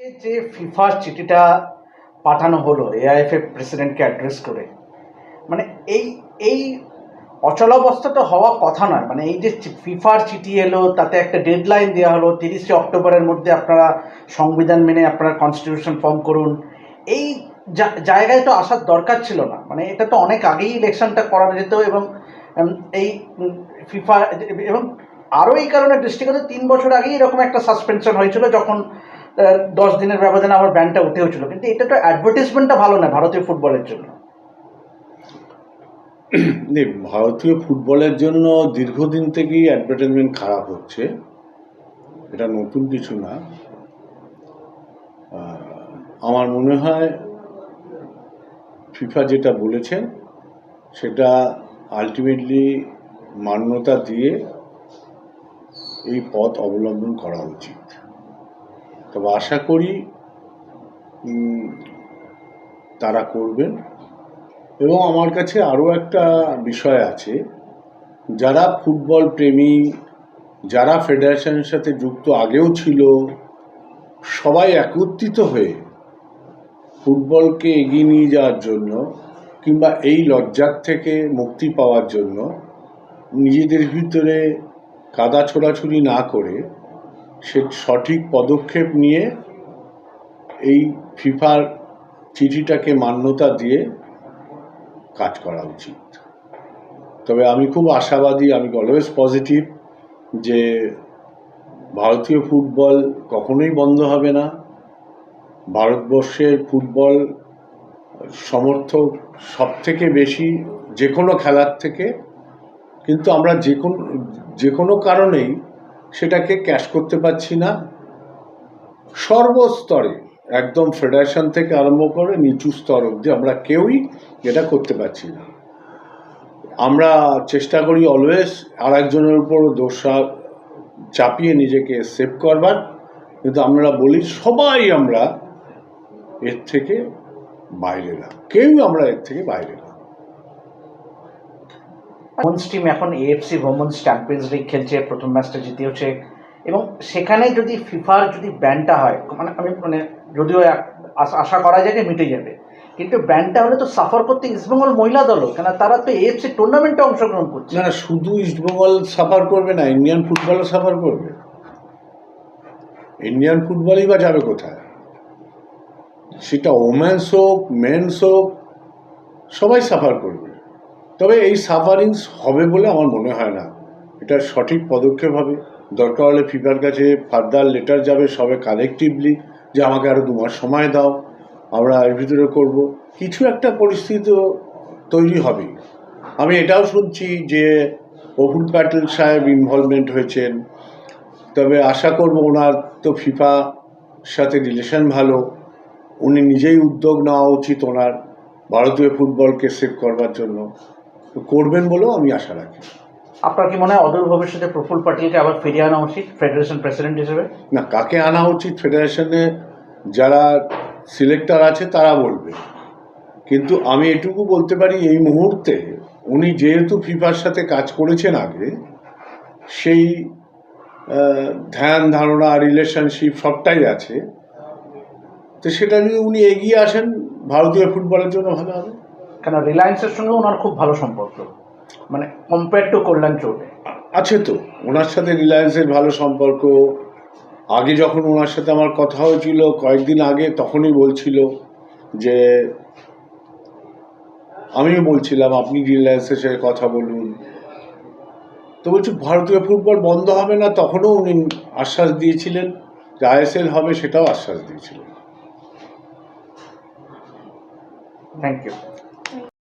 যে ফিফার চিঠিটা পাঠানো হলো এআইএফএ প্রেসিডেন্টকে অ্যাড্রেস করে মানে এই এই অচলাবস্থাটা হওয়া কথা নয়। মানে এই যে ফিফার চিঠি এলো, তাতে একটা ডেডলাইন দেওয়া হলো, তিরিশে অক্টোবরের মধ্যে আপনারা সংবিধান মেনে আপনারা কনস্টিটিউশন ফর্ম করুন। এই জায়গায় তো আসার দরকার ছিল না। মানে এটা তো অনেক আগেই ইলেকশনটা করা যেত এবং এই ফিফা, এবং আরও এই কারণে দৃষ্টিগত তিন বছর আগেই এরকম একটা সাসপেনশন হয়েছিল যখন দশ দিনের ব্যবধানে আমার ব্যান্ডটা উঠেও ছিল কিন্তু এটা তো অ্যাডভার্টিসমেন্টটা ভালো না ভারতীয় ফুটবলের জন্য। ভারতীয় ফুটবলের জন্য দীর্ঘদিন থেকেই অ্যাডভার্টাইজমেন্ট খারাপ হচ্ছে। এটা নতুন কিছু না। আমার মনে হয় ফিফা যেটা বলেছেন, সেটা আলটিমেটলি মান্যতা দিয়ে এই পথ অবলম্বন করা উচিত। তবে আশা করি তারা করবেন। এবং আমার কাছে আরও একটা বিষয় আছে, যারা ফুটবল প্রেমী, যারা ফেডারেশনের সাথে যুক্ত আগেও ছিল, সবাই একত্রিত হয়ে ফুটবলকে এগিয়ে নিয়ে যাওয়ার জন্য কিংবা এই লজ্জার থেকে মুক্তি পাওয়ার জন্য নিজেদের ভিতরে কাদা ছোড়াছুড়ি না করে সে সঠিক পদক্ষেপ নিয়ে এই ফিফার চিঠিটাকে মান্যতা দিয়ে কাজ করা উচিত। তবে আমি খুব আশাবাদী, আমি অলওয়েজ পজিটিভ যে ভারতীয় ফুটবল কখনোই বন্ধ হবে না। ভারতবর্ষের ফুটবল সমর্থক সব থেকে বেশি যে কোনো খেলার থেকে, কিন্তু আমরা যে কোনো যে কোনো কারণেই সেটাকে ক্যাশ করতে পারছি না। সর্বস্তরে, একদম ফেডারেশন থেকে আরম্ভ করে নিচু স্তর অবধি আমরা কেউই এটা করতে পারছি না। আমরা চেষ্টা করি অলওয়েজ আর একজনের উপর দোষা চাপিয়ে নিজেকে সেভ করবার। কিন্তু আমরা বলি সবাই আমরা এর থেকে বাইরে না। কেউ আমরা এর থেকে বাইরে না। ওমেন্স টিম এখন এএফসি ওমেন্স চ্যাম্পিয়ন্স লিগ খেলছে, প্রথম ম্যাচটা জিতেওছে, এবং সেখানে যদি ফিফার যদি ব্যানটা হয় মানে আমি মানে যদিও আশা- করা যায় যে মিটে যাবে, কিন্তু ব্যানটা হলে তো সাফার করতে ইস্টবেঙ্গল মহিলা দলও কেন তারা তো এএফসি টুর্নামেন্টে অংশগ্রহণ করছে। না শুধু ইস্টবেঙ্গল সাফার করবে না ইন্ডিয়ান ফুটবলও সাফার করবে। ইন্ডিয়ান ফুটবলই বা যাবে কোথায়? সেটা ওমেন্স হোক মেন্স হোক, সবাই সাফার করবে। তবে এই সাফারিংস হবে বলে আমার মনে হয় না। এটা সঠিক পদক্ষেপ হবে। দরকার হলে ফিফার কাছে ফার্দার লেটার যাবে, সবে কালেকটিভলি যে আমাকে আরও দু মাস সময় দাও। আমরা এর ভিতরে করব। কিছু একটা পরিস্থিতি তৈরি হবে। আমি এটাও শুনছি যে অপুর প্যাটেল সাহেব ইনভলভমেন্ট হয়েছেন। তবে আশা করব ওনার তো ফিফা সাথে রিলেশন ভালো। উনি নিজেই উদ্যোগ নেওয়া উচিত ওনার ভারতীয় ফুটবলকে সেভ করবার জন্য। করবেন বলেও আমি আশা রাখি। আপনার কি মনে হয় অদূর ভবিষ্যতে প্রফুল পাটিলকে আবার ফিরিয়ে আনা উচিত ফেডারেশন প্রেসিডেন্ট হিসেবে? না কাকে আনা উচিত ফেডারেশনে যারা সিলেক্টর আছে তারা বলবে। কিন্তু আমি এটুকু বলতে পারি এই মুহূর্তে উনি যেহেতু ফিফার সাথে কাজ করেছেন আগে সেই ধ্যান ধারণা রিলেশনশিপ সবটাই আছে। তো সেটা যদি উনি এগিয়ে আসেন ভারতীয় ফুটবলের জন্য ভালো হবে। কেন রিলায়েন্সের সঙ্গে ওনার খুব ভালো সম্পর্ক। মানে কম্পেয়ার টু কল্যাণ চৌবে আছে তো ওনার সাথে রিলায়েন্সের ভালো সম্পর্ক। আগে যখন ওনার সাথে আমার কথা হয়েছিল কয়েকদিন আগে তখনই বলছিল যে আমিও বলছিলাম আপনি রিলায়েন্সের সাথে কথা বলুন। তো বলছি ভারতীয় ফুটবল বন্ধ হবে না? তখনও উনি আশ্বাস দিয়েছিলেন যে আইএসএল হবে সেটাও আশ্বাস দিয়েছিলেন। Thank you